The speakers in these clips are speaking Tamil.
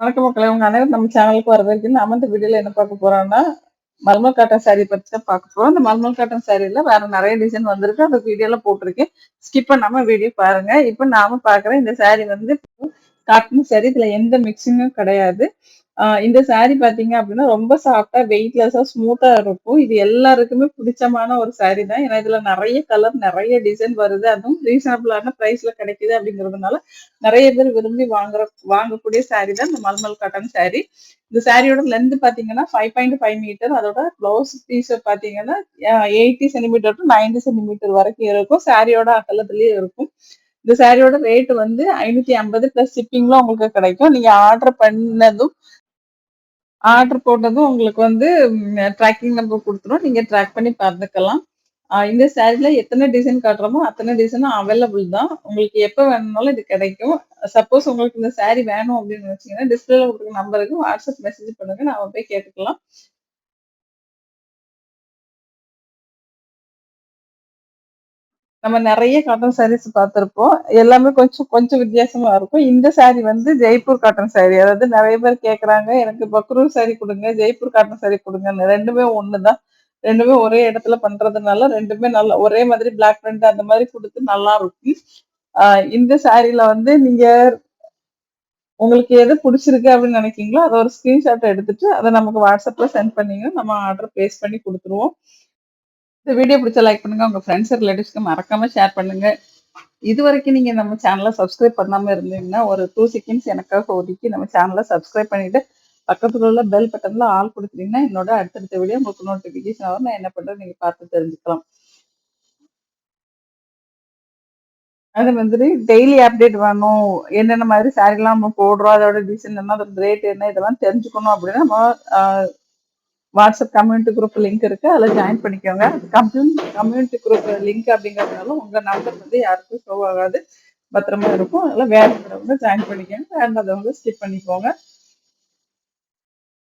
வணக்க மக்களை உங்க அனைவரும் நம்ம சேனலுக்கு வரவேற்கு நம்ம இந்த வீடியோல என்ன பார்க்க போறோம்னா மல்மல் காட்டன் saree பத்தி தான் பார்க்க போறோம். இந்த மல்மல் காட்டன் சாரியில வேற நிறைய டிசைன் வந்திருக்கு. அந்த வீடியோல போட்டிருக்கேன். ஸ்கிப் பண்ணாம வீடியோ பாருங்க. இப்போ நாம பாக்குற இந்த saree வந்து காட்டன் saree. இதுல எந்த மிக்சிங்கும் கிடையாது. இந்த saree பாத்தீங்க அப்படின்னா ரொம்ப சாஃப்டா வெயிட்லெஸ்ஸா ஸ்மூத்தா இருக்கும். இது எல்லாருக்குமே பிடிச்சமான ஒரு saree தான். ஏன்னா இதுல நிறைய கலர் நிறைய டிசைன் வருது. அதுவும் ரீசனபிளான பிரைஸ்ல கிடைக்குது அப்படிங்கிறதுனால நிறைய பேர் விரும்பி வாங்குற வாங்கக்கூடிய saree தான் இந்த மல்மல் காட்டன் saree. இந்த சாரியோட லென்த் பாத்தீங்கன்னா ஃபைவ் பாயிண்ட் ஃபைவ் மீட்டர் அதோட ப்ளவுஸ் பீஸ் பாத்தீங்கன்னா eighty centimetre to ninety centimetre வரைக்கும் இருக்கும். சாரியோட அகலத்திலேயே இருக்கும். இந்த சாரியோட ரேட் வந்து ஐநூத்தி ஐம்பது பிளஸ் ஷிப்பிங்லாம் உங்களுக்கு கிடைக்கும். நீங்க ஆர்டர் பண்ணதும் ஆர்டர் போட்டதும் உங்களுக்கு வந்து ட்ராக்கிங் நம்பர் கொடுத்துரும். நீங்க ட்ராக் பண்ணி பார்த்துக்கலாம். இந்த சாரில எத்தனை டிசைன் காட்டுறோமோ அத்தனை டிசைனும் அவைலபிள் தான். உங்களுக்கு எப்போ வேணும்னாலும் இது கிடைக்கும். சப்போஸ் உங்களுக்கு இந்த சாரி வேணும் அப்படின்னு வச்சீங்கன்னா டிஸ்பிளேல கொடுக்குற நம்பருக்கு வாட்ஸ்அப் மெசேஜ் பண்ணுங்க. நான் போய் கேட்டுக்கலாம். நம்ம நிறைய காட்டன் சாரீஸ் பார்த்துருப்போம். எல்லாமே கொஞ்சம் கொஞ்சம் வித்தியாசமா இருக்கும். இந்த saree வந்து ஜெய்ப்பூர் காட்டன் saree. அதாவது நிறைய பேர் கேட்குறாங்க எனக்கு பக்ரூர் saree கொடுங்க ஜெய்ப்பூர் காட்டன் saree கொடுங்க ரெண்டுமே ஒண்ணுதான். ரெண்டுமே ஒரே இடத்துல பண்றதுனால ரெண்டுமே நல்லா ஒரே மாதிரி பிளாக் பிரிண்ட் அந்த மாதிரி கொடுத்து நல்லா இருக்கும். இந்த சாரியில வந்து நீங்க உங்களுக்கு எது பிடிச்சிருக்கு அப்படின்னு நினைக்கிறீங்களோ அதை ஒரு ஸ்கிரீன்ஷாட் எடுத்துட்டு அதை நமக்கு வாட்ஸ்அப்ல சென்ட் பண்ணீங்கன்னா நம்ம ஆர்டர் பிளேஸ் பண்ணி கொடுத்துருவோம். இந்த வீடியோ பிடிச்சா லைக் பண்ணுங்க. உங்க ஃப்ரெண்ட்ஸ் ரிலேட்டிவ்ஸ்க்கு மறக்காம ஷேர் பண்ணுங்க. இது வரைக்கும் நீங்க நம்ம சேனலை சப்ஸ்கிரைப் பண்ணாம இருந்தீங்கன்னா ஒரு டூ செகண்ட்ஸ் எனக்காக ஒதுக்கி நம்ம சேனலை சப்ஸ்கிரைப் பண்ணிட்டு பக்கத்துல உள்ள பெல் பட்டன்ல ஆல் கொடுத்துட்டீங்கன்னா என்னோட அடுத்தடுத்த வீடியோ உங்களுக்கு நோட்டிபிகேஷன் வரும். நான் என்ன பண்றேன் நீங்க பார்த்து தெரிஞ்சுக்கலாம். அது மாதிரி டெய்லி அப்டேட் வேணும். என்னென்ன மாதிரி சாரிலாம் நம்ம போடுறோம் அதோட டிசைன் என்ன அதோட ரேட் என்ன இதெல்லாம் தெரிஞ்சுக்கணும் அப்படின்னா நம்ம வாட்ஸ்அப் கம்யூனிட்டி குரூப் லிங்க் இருக்கு. அதில் ஜாயின் பண்ணிக்கோங்க. கம்யூனிட்டி கம்யூனிட்டி குரூப் லிங்க் அப்படிங்கிறதுனால உங்க நம்பர் வந்து யாருக்கும் ஷோ ஆகாது. பத்திரமா இருக்கும். அதில் வேணுங்கிறவங்க ஜாயின் பண்ணிக்கோங்க. வேண்டாதவங்க ஸ்கிப் பண்ணிக்கோங்க.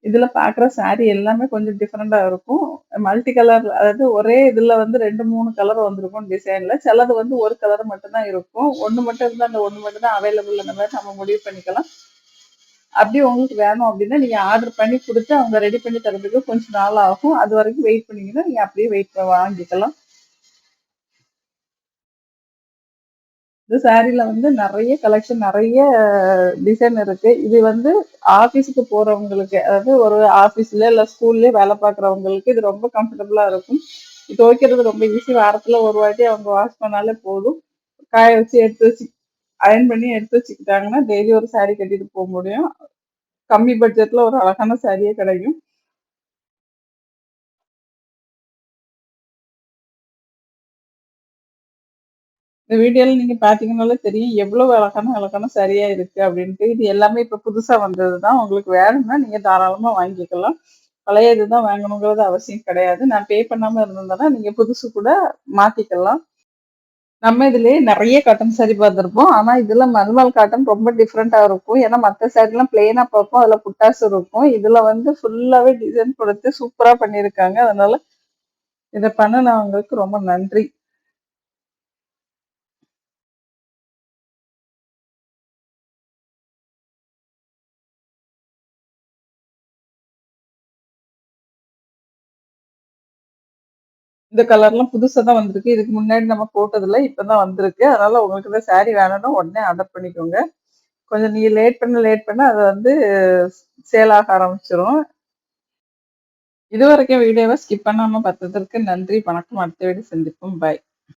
இதுல பாக்குற சாரி எல்லாமே கொஞ்சம் டிஃப்ரெண்டா இருக்கும். மல்டி கலர் அதாவது ஒரே இதுல வந்து ரெண்டு மூணு கலர் வந்திருக்கும் டிசைன்ல சிலது வந்து ஒரு கலர் மட்டும்தான் இருக்கும். ஒன்று மட்டும் இருந்தா அந்த ஒண்ணு மட்டும் தான் அவைலபிள் அந்த மாதிரி நம்ம முடிவு பண்ணிக்கலாம். அப்படி உங்களுக்கு வேணும் அப்படின்னா நீங்க ஆர்டர் பண்ணி கொடுத்து அவங்க ரெடி பண்ணி தரதுக்கு கொஞ்சம் நாள் ஆகும். அது வரைக்கும் வெயிட் பண்ணீங்கன்னா நீங்க அப்படியே வெயிட் வாங்கிக்கலாம். இந்த சாரீல வந்து நிறைய கலெக்ஷன் நிறைய டிசைன் இருக்கு. இது வந்து ஆபீஸுக்கு போறவங்களுக்கு அதாவது ஒரு ஆபீஸ்ல இல்ல ஸ்கூல்ல வேலை பார்க்குறவங்களுக்கு இது ரொம்ப கம்ஃபர்டபுளா இருக்கும். துவைக்கிறது ரொம்ப ஈஸி வாரத்துல ஒரு வாட்டி அவங்க வாஷ் பண்ணாலே போதும். காய வச்சு எடுத்து வச்சு அயன் பண்ணி எடுத்து வச்சுக்கிட்டாங்கன்னா டெய்லி ஒரு saree கட்டிட்டு போக முடியும். கம்மி பட்ஜெட்ல ஒரு அழகான சாரியே கிடைக்கும். இந்த வீடியோல நீங்க பாத்தீங்கன்னாலே தெரியும் எவ்வளவு அழகான அழகான சரியா இருக்கு அப்படின்ட்டு. இது எல்லாமே இப்ப புதுசா வந்ததுதான். உங்களுக்கு வேணும்னா நீங்க தாராளமா வாங்கிக்கலாம். பழைய இதுதான் வாங்கணுங்கிறது அவசியம் கிடையாது. நான் பே பண்ணாம இருந்திருந்தேன்னா நீங்க புதுசு கூட மாத்திக்கலாம். நம்ம இதுலயே நிறைய காட்டன் சாரி பார்த்துருப்போம். ஆனா இதுல மல்மல் காட்டன் ரொம்ப டிஃப்ரெண்டா இருக்கும். ஏன்னா மத்த சாரிலாம் பிளெயினா பார்ப்போம். அதுல புட்டாஸ் இருக்கும். இதுல வந்து ஃபுல்லாவே டிசைன் கொடுத்து சூப்பரா பண்ணியிருக்காங்க. அதனால இதை பண்ணனவங்களுக்கு ரொம்ப நன்றி. இந்த கலர்லாம் புதுசாக தான் வந்திருக்கு. இதுக்கு முன்னாடி நம்ம போட்டதுல இப்பதான் வந்திருக்கு. அதனால உங்களுக்கு இந்த சேரீ வேணும்னா உடனே ஆர்டர் பண்ணிக்கோங்க. கொஞ்சம் நீங்க லேட் பண்ண லேட் பண்ண அது வந்து சேல் ஆக ஆரம்பிச்சிரும். இது வரைக்கும் வீடியோவை ஸ்கிப் பண்ணாம பார்த்ததற்கு நன்றி. வணக்கம். அடுத்த வீடு சந்திப்போம். பாய்